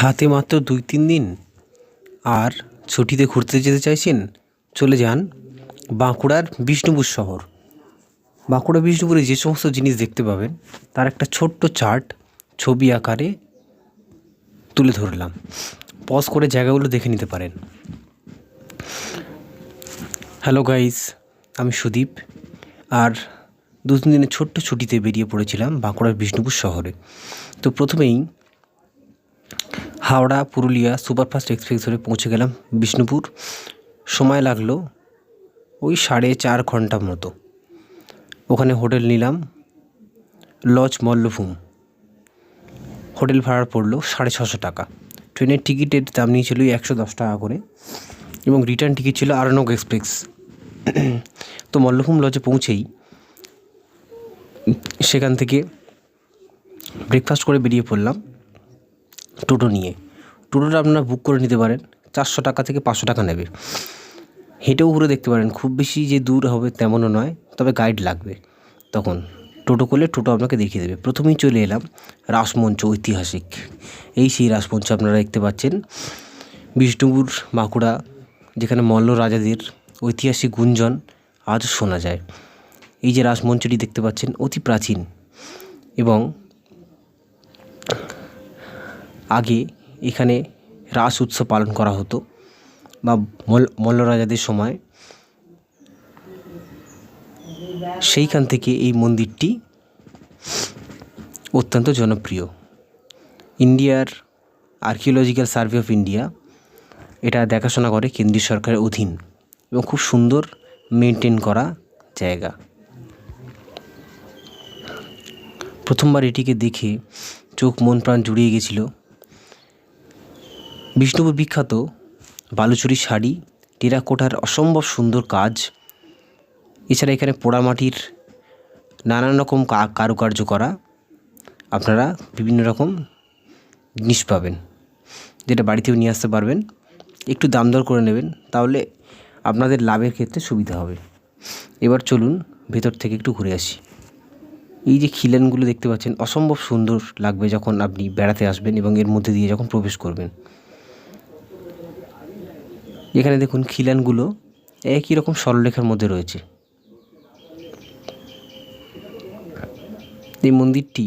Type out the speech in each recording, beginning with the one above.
হাতে মাত্র দুই তিন দিন। আর ছুটিতে ঘুরতে যেতে চাইছেন, চলে যান বাঁকুড়ার বিষ্ণুপুর শহর। বাঁকুড়া বিষ্ণুপুরে যে সমস্ত জিনিস দেখতে পাবেন, তার একটা ছোট্ট চার্ট, ছবি আকারে তুলে ধরলাম। পজ করে জায়গাগুলো দেখে নিতে পারেন। হ্যালো গাইস, আমি সুদীপ। আর দু তিন দিনের ছোট্ট ছুটিতে বেরিয়ে পড়েছিলাম বাঁকুড়ার বিষ্ণুপুর শহরে। তো প্রথমেই হাওড়া, পুরুলিয়া সুপারফাস্ট এক্সপ্রেস ধরে পৌঁছে গেলাম বিষ্ণুপুর। সময় লাগল ওই সাড়ে চার ঘণ্টা মতো। ওখানে হোটেল নিলাম, লজ মল্লভূম হোটেল ভাড়া পড়ল সাড়ে ছশো টাকা। ট্রেনের টিকিটের দাম নিয়েছিল একশো দশ টাকা করে এবং রিটার্ন টিকিট ছিল আরনক এক্সপ্রেস। তো মল্লভূম লজে পৌঁছেই সেখান থেকে ব্রেকফাস্ট করে বেরিয়ে পড়লাম টোটো নিয়ে। টোটোটা আপনারা বুক করে নিতে পারেন। চারশো টাকা থেকে পাঁচশো টাকা নেবে। হেঁটেও ঘুরে দেখতে পারেন, খুব বেশি যে দূর হবে তেমনও নয়, তবে গাইড লাগবে। তখন টোটো করলে টোটো আপনাকে দেখিয়ে দেবে। প্রথমেই চলে এলাম রাসমঞ্চ ঐতিহাসিক। এই সেই রাসমঞ্চ আপনারা দেখতে পাচ্ছেন। বিষ্ণুপুর, বাঁকুড়া, যেখানে মল্ল রাজাদের ঐতিহাসিক গুঞ্জন আজও শোনা যায়। এই যে রাসমঞ্চটি দেখতে পাচ্ছেন, অতি প্রাচীন এবং আগে এখানে রাস উৎসব পালন করা হতো বা মল- মল্ল রাজাদের সময়। সেইখান থেকে এই মন্দিরটি অত্যন্ত জনপ্রিয়। ইন্ডিয়ার আর্কিওলজিক্যাল সার্ভে অফ ইন্ডিয়া এটা দেখাশোনা করে কেন্দ্রীয় সরকারের অধীন এবং খুব সুন্দর মেনটেন করা জায়গা। প্রথমবার এটিকে দেখে চোখ মন প্রাণ জুড়িয়ে গেছিল। বিষ্ণুপুর বিখ্যাত বালুচুরি শাড়ি, টেরাকোটার অসম্ভব সুন্দর কাজ। এছাড়া এখানে পোড়ামাটির নানান রকম কারুকার্য করা আপনারা বিভিন্ন রকম জিনিস পাবেন। যেটা বাড়িতেও নিয়ে আসতে পারবেন। একটু দাম দর করে নেবেন, তাহলে আপনাদের লাভের ক্ষেত্রে সুবিধা হবে। এবার চলুন ভেতর থেকে একটু ঘুরে আসি। এই যে খিলানগুলো দেখতে পাচ্ছেন, অসম্ভব সুন্দর লাগবে যখন আপনি বেড়াতে আসবেন এবং এর মধ্যে দিয়ে যখন প্রবেশ করবেন। এখানে দেখুন খিলানগুলো একই রকম সরলরেখার মধ্যে রয়েছে। এই মন্দিরটি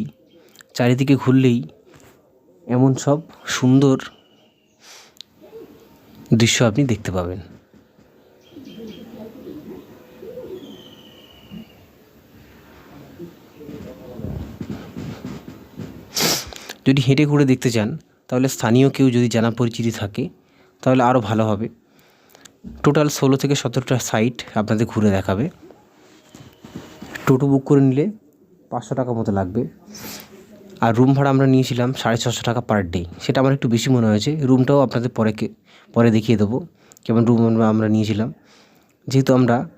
চারিদিকে ঘুরলেই এমন সব সুন্দর দৃশ্য আপনি দেখতে পাবেন। যদি হেঁটে ঘুরে দেখতে চান, তাহলে স্থানীয় কেউ যদি জানা পরিচিতি থাকে, তাহলে আরও ভালো হবে। টোটাল ষোলো থেকে সতেরোটা সাইট আপনাদের ঘুরে দেখাবে। টোটো বুক করে নিলে পাঁচশো টাকা মতো লাগবে। আর রুম ভাড়া আমরা নিয়েছিলাম সাড়ে ছশো টাকা পার ডে। সেটা আমার একটু বেশি মনে হয়েছে। রুমটাও আপনাদের পরে পরে দেখিয়ে দেবো কেমন রুম আমরা নিয়েছিলাম। যেহেতু আমরা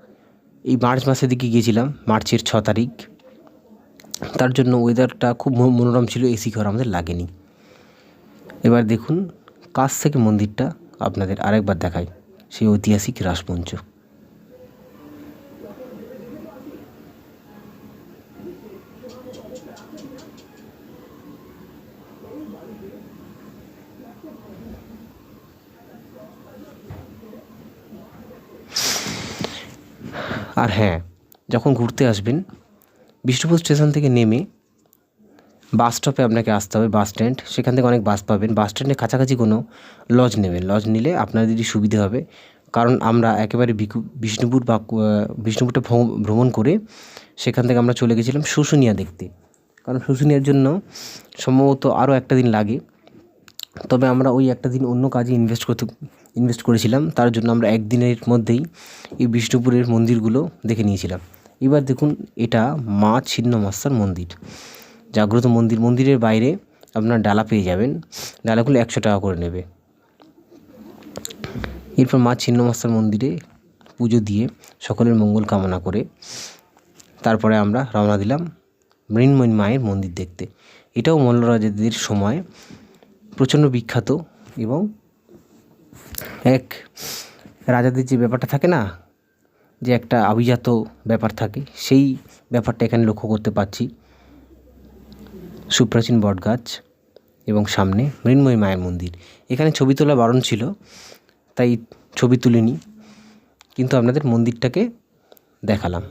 এই মার্চ মাসের দিকে গিয়েছিলাম, মার্চের ছ তারিখ, তার জন্য ওয়েদারটা খুব মনো- মনোরম ছিল এসি ঘর আমাদের লাগেনি। এবার দেখুন, কাছ থেকে মন্দিরটা আপনাদের আরেকবার দেখাই। সেই ঐতিহাসিক রাসমঞ্চ। আর হ্যাঁ যখন ঘুরতে আসবেন বিষ্ণুপুর স্টেশন থেকে নেমে বাস স্টপে আপনাকে আসতে হবে, বাস স্ট্যান্ড সেখান থেকে অনেক বাস পাবেন। বাস স্ট্যান্ডের কাছাকাছি কোনো লজ নেবেন। লজ নিলে আপনাদেরই সুবিধে হবে, কারণ আমরা একেবারে বিষ্ণুপুর বা বিষ্ণুপুরটা ভ্রম- ভ্রমণ করে সেখান থেকে আমরা চলে গেছিলাম শুশুনিয়া দেখতে। কারণ শুশুনিয়ার জন্য সম্ভবত আরও একটা দিন লাগে। তবে আমরা ওই একটা দিন অন্য কাজে ইনভেস্ট করতে ইনভেস্ট করেছিলাম। তার জন্য আমরা একদিনের মধ্যেই এই বিষ্ণুপুরের মন্দিরগুলো দেখে নিয়েছিলাম। এবার দেখুন, এটা মা ছিন্নমস্তার মন্দির। জাগ্রত মন্দির, মন্দিরের বাইরে আপনার ডালা পেয়ে যাবেন। ডালাগুলো একশো টাকা করে নেবে। এরপর মা ছিন্নমস্তার মন্দিরে পুজো দিয়ে সকলের মঙ্গল কামনা করে তারপরে আমরা রওনা দিলাম মৃন্ময়ী মায়ের মন্দির দেখতে। এটাও মল্লরাজাদের সময় প্রচণ্ড বিখ্যাত এবং এক রাজাদের যে ব্যাপারটা থাকে না, যে একটা আভিজাত ব্যাপার থাকে, সেই ব্যাপারটা এখানে লক্ষ্য করতে পারছি। সুপ্রাচীন বটগাছ এবং সামনে মৃন্ময়ী মায়ের মন্দির। এখানে ছবি তোলা বারণ ছিল, তাই ছবি তুলিনি, কিন্তু আপনাদের মন্দিরটাকে দেখালাম।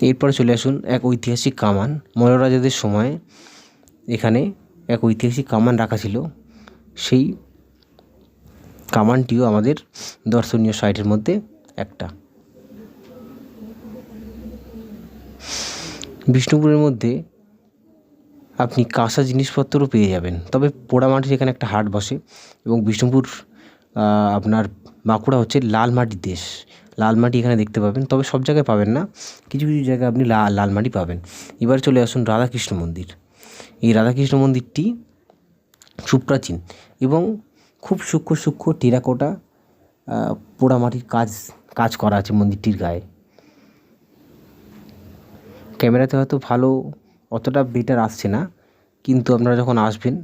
এরপরে চলে আসুন এক ঐতিহাসিক কামান। মৌলরাজাদের সময় এখানে এক ঐতিহাসিক কামান রাখা ছিল। সেই কামানটিও আমাদের দর্শনীয় সাইটের মধ্যে একটা। বিষ্ণুপুরের মধ্যে আপনি কাঁসা জিনিসপত্রও পেয়ে যাবেন। তবে পোড়ামাটির এখানে একটা হাট বসে এবং বিষ্ণুপুর আপনার বাঁকুড়া হচ্ছে লাল মাটির দেশ। লাল মাটি এখানে দেখতে পাবেন, তবে সব জায়গায় পাবেন না। কিছু কিছু জায়গায় আপনি লাল লাল মাটি পাবেন। এবার চলে আসুন রাধাকৃষ্ণ মন্দির। এই রাধাকৃষ্ণ মন্দিরটি সুপ্রাচীন এবং খুব সূক্ষ্ম সূক্ষ্ম টেরাকোটা পোড়ামাটির কাজ কাজ করা আছে মন্দিরটির গায়ে। ক্যামেরাতে হয়তো ভালো অতটা বেটার আসছে না, কিন্তু আপনারা যখন আসবেন,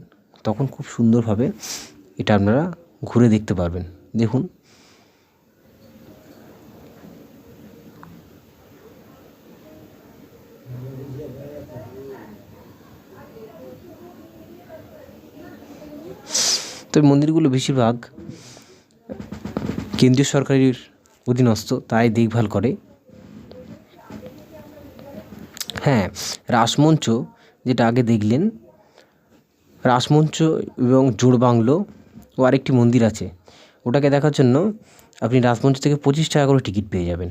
তখন খুব সুন্দরভাবে এটা আপনারা ঘুরে দেখতে পারবেন। দেখুন। তো মন্দিরগুলো বেশিরভাগ কেন্দ্রীয় সরকারের অধীনস্থ, তাই দেখভাল করে। হ্যাঁ রাসমঞ্চ, যেটা আগে দেখলেন, রাসমঞ্চ এবং জোড়বাংলো ও আরেকটি মন্দির আছে। ওটাকে দেখার জন্য আপনি রাসমঞ্চ থেকে পঁচিশ টাকা করে টিকিট পেয়ে যাবেন।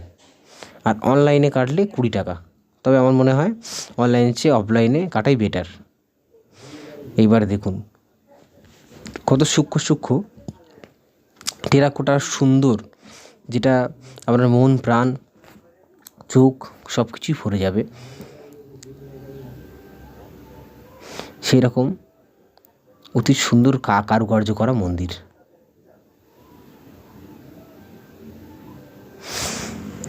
আর অনলাইনে কাটলে কুড়ি টাকা। তবে আমার মনে হয় অনলাইনের চেয়ে অফলাইনে কাটাই বেটার। এইবার দেখুন। কত সূক্ষ্ম সূক্ষ্ম টেরাকোটার সুন্দর, যেটা আপনার মন, প্রাণ, চোখ সব কিছুই ভরে যাবে। সেই রকম অতি সুন্দর কা, কারুকার্য করা মন্দির।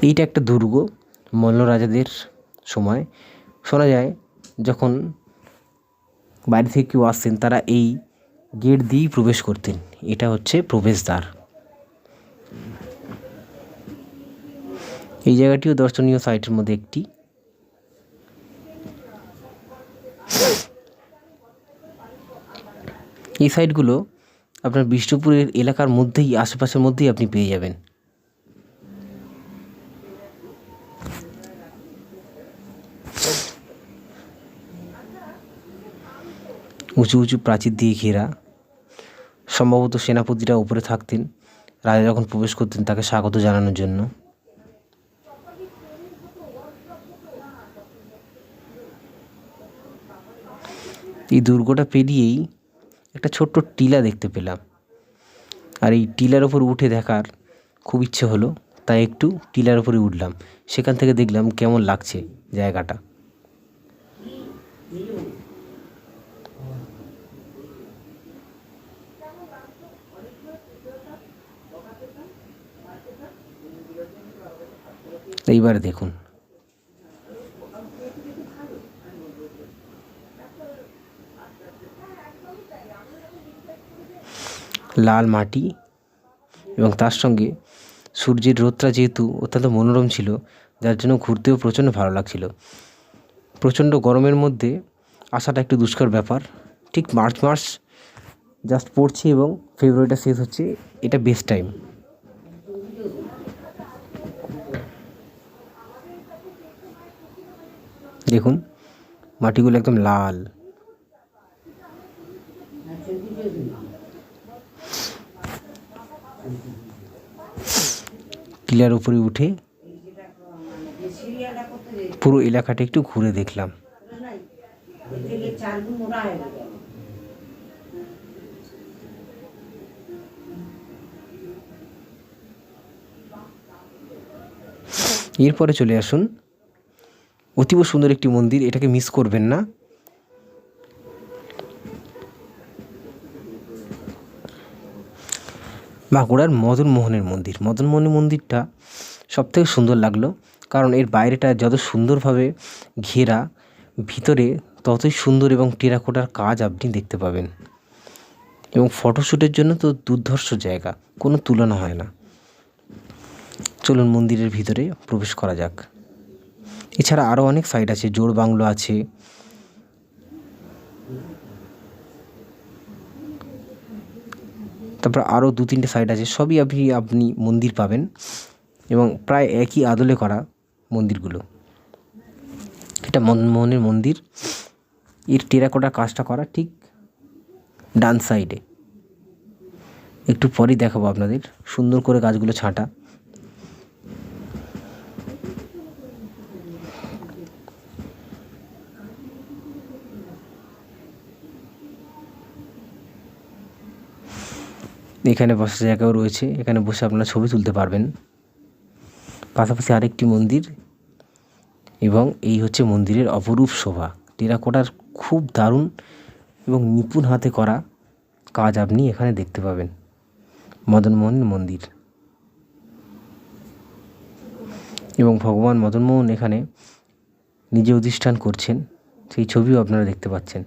এইটা একটা দুর্গ মল্ল রাজাদের সময়। শোনা যায়, যখন বাইরে থেকে কেউ আসতেন, তারা এই গেট দিয়েই প্রবেশ করতেন। এটা হচ্ছে প্রবেশদ্বার। এই জায়গাটিও দর্শনীয় সাইটের মধ্যে একটি। এই সাইটগুলো আপনার বিষ্ণুপুরের এলাকার মধ্যেই, আশেপাশের মধ্যেই আপনি পেয়ে যাবেন। উঁচু উঁচু প্রাচীর দিয়ে ঘেরা। সম্ভবত সেনাপতিরা উপরে থাকতেন, রাজা যখন প্রবেশ করতেন তাকে স্বাগত জানানোর জন্য। এই দুর্গটা পেরিয়েই একটা ছোট্ট টিলা দেখতে পেলাম। আর এই টিলার ওপর উঠে দেখার খুব ইচ্ছে হলো, তাই একটু টিলার ওপরে উঠলাম। সেখান থেকে দেখলাম কেমন লাগছে জায়গাটা। এইবার দেখুন। লাল মাটি এবং তার সঙ্গে সূর্যের রোদটা যেহেতু অত্যন্ত মনোরম ছিল, যার জন্য ঘুরতেও প্রচণ্ড ভালো লাগছিল। প্রচণ্ড গরমের মধ্যে আসাটা একটু দুষ্কর ব্যাপার। ঠিক মার্চ মাস জাস্ট পড়ছে এবং ফেব্রুয়ারিটা শেষ হচ্ছে, এটা বেস্ট টাইম দেখুন, মাটিগুলো একদম লাল। টিলার উপরে উঠে পুরো এলাকাটা একটু ঘুরে দেখলাম। এরপরে চলে আসুন। অতীব সুন্দর একটি মন্দির, এটাকে মিস করবেন না। বাঁকুড়ার মদন মোহনের মন্দির। মদন মোহনের মন্দিরটা সবথেকে সুন্দর লাগল, কারণ এর বাইরেটা যত সুন্দরভাবে ঘেরা, ভিতরে ততই সুন্দর এবং টেরাকোটার কাজ আপনি দেখতে পাবেন। এবং ফটোশ্যুটের জন্য তো দুর্ধর্ষ জায়গা, কোনো তুলনা হয় না। চলুন মন্দিরের ভিতরে প্রবেশ করা যাক। এছাড়া আরও অনেক সাইট আছে জোর বাংলো আছে তারপর আরও দু তিনটে সাইড আছে, সবই আপনি আপনি মন্দির পাবেন এবং প্রায় একই আদলে করা মন্দিরগুলো। এটা মনমোহনের মন্দির। এর টেরাকোটার কাজটা করা ঠিক ডান সাইডে একটু পরেই দেখাবো আপনাদের। সুন্দর করে গাছগুলো ছাঁটা। এখানে বসার জায়গাও রয়েছে। এখানে বসে আপনারা ছবি তুলতে পারবেন। পাশাপাশি আরেকটি মন্দির এবং এই হচ্ছে মন্দিরের অপরূপ শোভা। টেরাকোটার খুব দারুণ এবং নিপুণ হাতে করা কাজ আপনি এখানে দেখতে পাবেন। মদনমোহন মন্দির। এবং ভগবান মদনমোহন এখানে নিজে অধিষ্ঠান করছেন। সেই ছবিও আপনারা দেখতে পাচ্ছেন।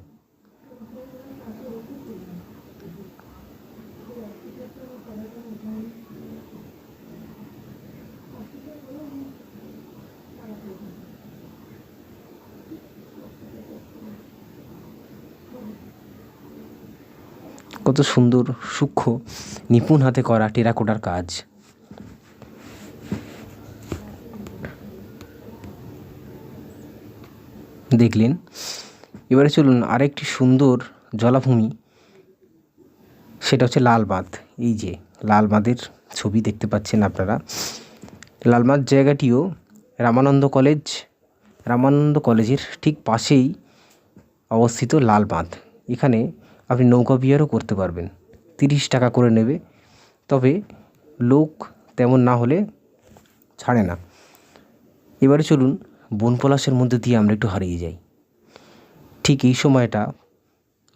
কত সুন্দর, সূক্ষ্ম, নিপুণ হাতে করা টেরাকোটার কাজ। দেখলেন? এবারে চলুন আরেকটি সুন্দর জলাভূমি। সেটা হচ্ছে লাল বাঁধ এই যে লাল বাঁধের ছবি দেখতে পাচ্ছেন আপনারা। লাল বাঁধ জায়গাটিও রামানন্দ কলেজ, রামানন্দ কলেজের ঠিক পাশেই অবস্থিত লাল বাঁধ এখানে আপনি নৌকা বিহারও করতে পারবেন। তিরিশ টাকা করে নেবে। তবে লোক তেমন না হলে ছাড়ে না। এবারে চলুন বনপলাশের মধ্যে দিয়ে আমরা একটু হারিয়ে যাই। ঠিক এই সময়টা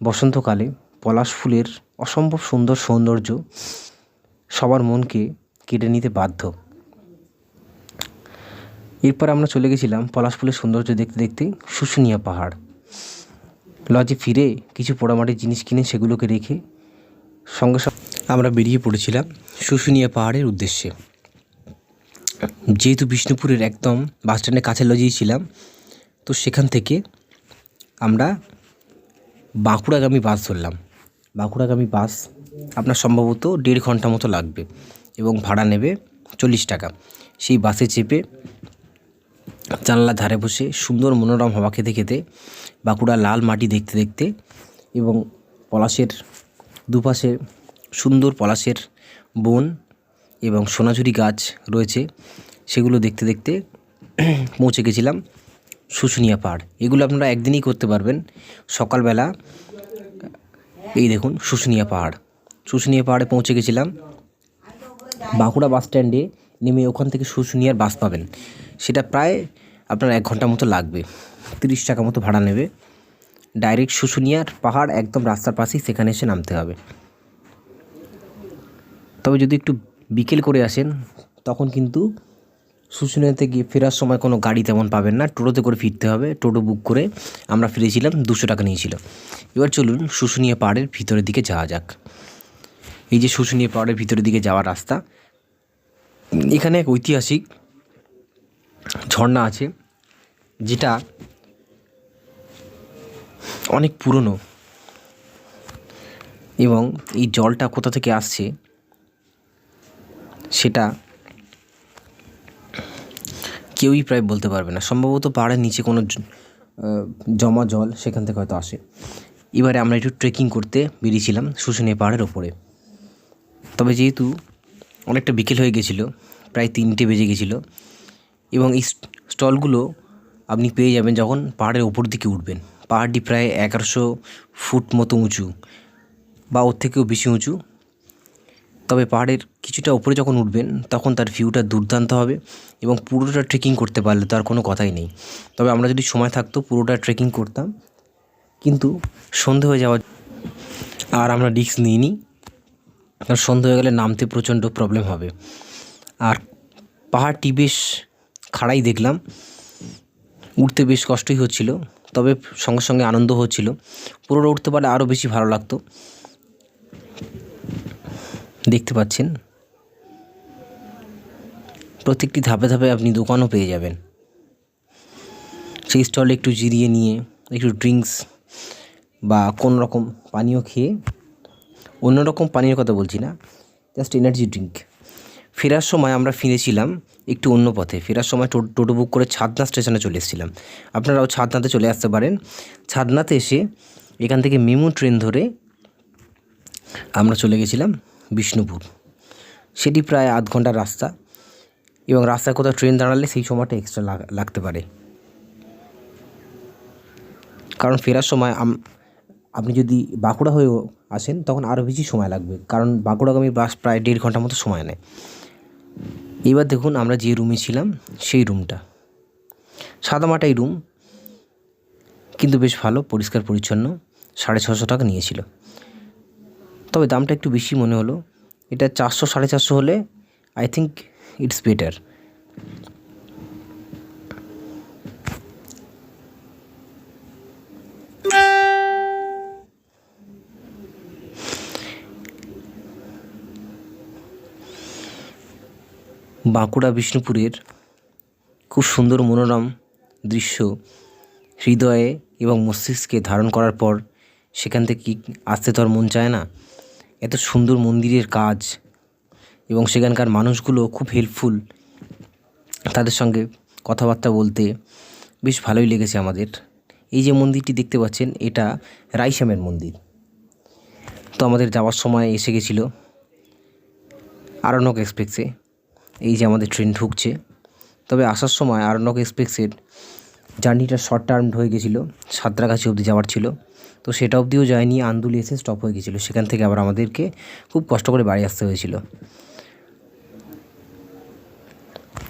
বসন্তকালে পলাশ ফুলের অসম্ভব সুন্দর সৌন্দর্য সবার মনকে কেড়ে নিতে বাধ্য। এরপর আমরা চলে গেছিলাম পলাশ ফুলের সৌন্দর্য দেখতে দেখতে শুশুনিয়া পাহাড়। লজে ফিরে কিছু পোড়ামাটির জিনিস কিনে সেগুলোকে রেখে সঙ্গে সঙ্গে আমরা বেরিয়ে পড়েছিলাম শুশুনিয়া পাহাড়ের উদ্দেশ্যে। যেহেতু বিষ্ণুপুরের একদম বাস স্ট্যান্ডের কাছে লজেই ছিলাম, তো সেখান থেকে আমরা বাঁকুড়াগামী বাস ধরলাম। বাঁকুড়াগামী বাস আপনার সম্ভবত দেড় ঘণ্টা মতো লাগবে এবং ভাড়া নেবে চল্লিশ টাকা। সেই বাসে চেপে জানলার ধারে বসে সুন্দর মনোরম হাওয়া খেতে খেতে বাঁকুড়া লাল মাটি দেখতে দেখতে এবং পলাশের দুপাশে সুন্দর পলাশের বন এবং সোনাঝুরি গাছ রয়েছে, সেগুলো দেখতে দেখতে পৌঁছে গেছিলাম শুশুনিয়া পাহাড় এগুলো আপনারা একদিনই করতে পারবেন। সকালবেলা, এই দেখুন, শুশুনিয়া পাহাড় শুশুনিয়া পাহাড়ে পৌঁছে গেছিলাম। বাঁকুড়া বাস স্ট্যান্ডে নেমে ওখান থেকে শুশুনিয়ার বাস পাবেন। সেটা প্রায় আপনার এক ঘণ্টা মতো লাগবে। তিরিশ টাকা মতো ভাড়া নেবে। ডাইরেক্ট শুশুনিয়ার পাহাড় একদম রাস্তার পাশেই সেখানে এসে নামতে হবে। তবে যদি একটু বিকেল করে আসেন, তখন কিন্তু শুশুনিয়াতে গিয়ে ফেরার সময় কোনো গাড়ি তেমন পাবেন না। টোটোতে করে ফিরতে হবে। টোটো বুক করে আমরা ফিরেছিলাম, দুশো টাকা নিয়েছিল। এবার চলুন শুশুনিয়া পাহাড়ের ভিতরের দিকে যাওয়া যাক। এই যে শুশুনিয়া পাহাড়ের ভিতরের দিকে যাওয়ার রাস্তা, এখানে এক ঐতিহাসিক ঝর্ণা আছে, যেটা অনেক পুরনো। এবং এই জলটা কোথা থেকে আসছে, সেটা কেউই প্রায় বলতে পারবে না। সম্ভবত পাহাড়ের নিচে কোনো জমা জল সেখান থেকে হয়তো আসে। এবারে আমরা একটু ট্রেকিং করতে বেরিয়েছিলাম শুশুনিয়া পাহাড়ের ওপরে। তবে যেহেতু অনেকটা বিকেল হয়ে গেছিল, প্রায় তিনটে বেজে গেছিল, এবং এই স্টলগুলো আপনি পেয়ে যাবেন যখন পাহাড়ের ওপর দিকে উঠবেন। পাহাড়টি প্রায় এগারোশো ফুট মতো উঁচু বা ওর থেকেও বেশি উঁচু। তবে পাহাড়ের কিছুটা উপরে যখন উঠবেন, তখন তার ভিউটা দুর্দান্ত হবে এবং পুরোটা ট্রেকিং করতে পারলে তো আর কোনো কথাই নেই। তবে আমরা যদি সময় থাকতো, পুরোটা ট্রেকিং করতাম। কিন্তু সন্ধে হয়ে যাওয়া আর আমরা রিস্ক নিইনি। কারণ সন্ধে হয়ে গেলে নামতে প্রচণ্ড প্রবলেম হবে। আর পাহাড়টি বেশ খাড়াই দেখলাম। উঠতে বেশ কষ্টই হচ্ছিল। তবে সঙ্গে সঙ্গে আনন্দ হচ্ছিল। পুরোটা উঠতে পারলে আরও বেশি ভালো লাগতো। দেখতে পাচ্ছেন? প্রত্যেকটি ধাপে ধাপে আপনি দোকানও পেয়ে যাবেন। সেই স্টলে একটু জিরিয়ে নিয়ে, একটু ড্রিঙ্কস বা কোনো রকম পানীয় খেয়ে, অন্য রকম পানীয়ের কথা বলছি না, জাস্ট এনার্জি ড্রিঙ্ক। ফেরার সময় আমরা ফিরেছিলাম একটু অন্য পথে। ফেরার সময় টো- টোটো বুক করে ছাদনা স্টেশনে চলে এসেছিলাম। আপনারাও ছাদনাতে চলে আসতে পারেন। ছাদনাতে এসে এখান থেকে মিমু ট্রেন ধরে আমরা চলে গেছিলাম বিষ্ণুপুর। সেটি প্রায় আধ ঘণ্টার রাস্তা এবং রাস্তায় কোথাও ট্রেন দাঁড়ালে সেই সময়টা এক্সট্রা লাগতে পারে। কারণ ফেরার সময় আপনি যদি বাঁকুড়া হয়েও আসেন তখন আরও বেশি সময় লাগবে। কারণ বাঁকুড়াগামী বাস প্রায় দেড় ঘণ্টার মতো সময় নেয়। এবার দেখুন আমরা যে রুমে ছিলাম, সেই রুমটা সাদামাটাই রুম কিন্তু বেশ ভালো, পরিষ্কার, পরিচ্ছন্ন, সাড়ে ছশো টাকা নিয়েছিল। তবে দামটা একটু বেশি মনে হলো। এটা চারশো, সাড়ে চারশো হলে I think it's better Bankura বিষ্ণুপুরের খুব সুন্দর মনোরম দৃশ্য, হৃদয়ে এবং মস্তিষ্কে ধারণ করার পর সেখান থেকে আসতে তো আর মন চায় না। এত সুন্দর মন্দিরের কাজ এবং সেখানকার মানুষগুলো খুব হেল্পফুল তাদের সঙ্গে কথাবার্তা বলতে বেশ ভালোই লেগেছে আমাদের। এই যে মন্দিরটি দেখতে পাচ্ছেন, এটা রাইশ্যামের মন্দির। তো আমাদের যাওয়ার সময় এসে গেছিল আরণ্যক এক্সপ্রেসে এই যে আমাদের ট্রেন ঢুকছে। তবে আসার সময় আরণ্যক এক্সপ্রেসের জার্নিটা শর্ট টার্ম হয়ে গেছিল, সাঁতরাগাছি অবধি যাওয়ার ছিল। তো সেটা অবধিও যায়নি, আন্দুলি এসে স্টপ হয়ে গেছিল। সেখান থেকে আবার আমাদেরকে খুব কষ্ট করে বাড়ি আসতে হয়েছিল।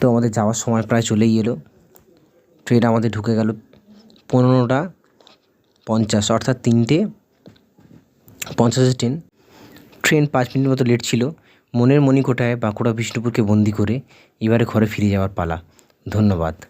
তো আমাদের যাওয়ার সময় প্রায় চলেই এলো। ট্রেন আমাদের ঢুকে গেল পনেরোটা পঞ্চাশ, অর্থাৎ তিনটে পঞ্চাশের ট্রেন ট্রেন পাঁচ মিনিট মতো লেট ছিল। মনের মণিকোঠায় বাঁকুড়া বিষ্ণুপুরকে বন্দি করে এবারে ঘরে ফিরে যাওয়ার পালা। ধন্যবাদ।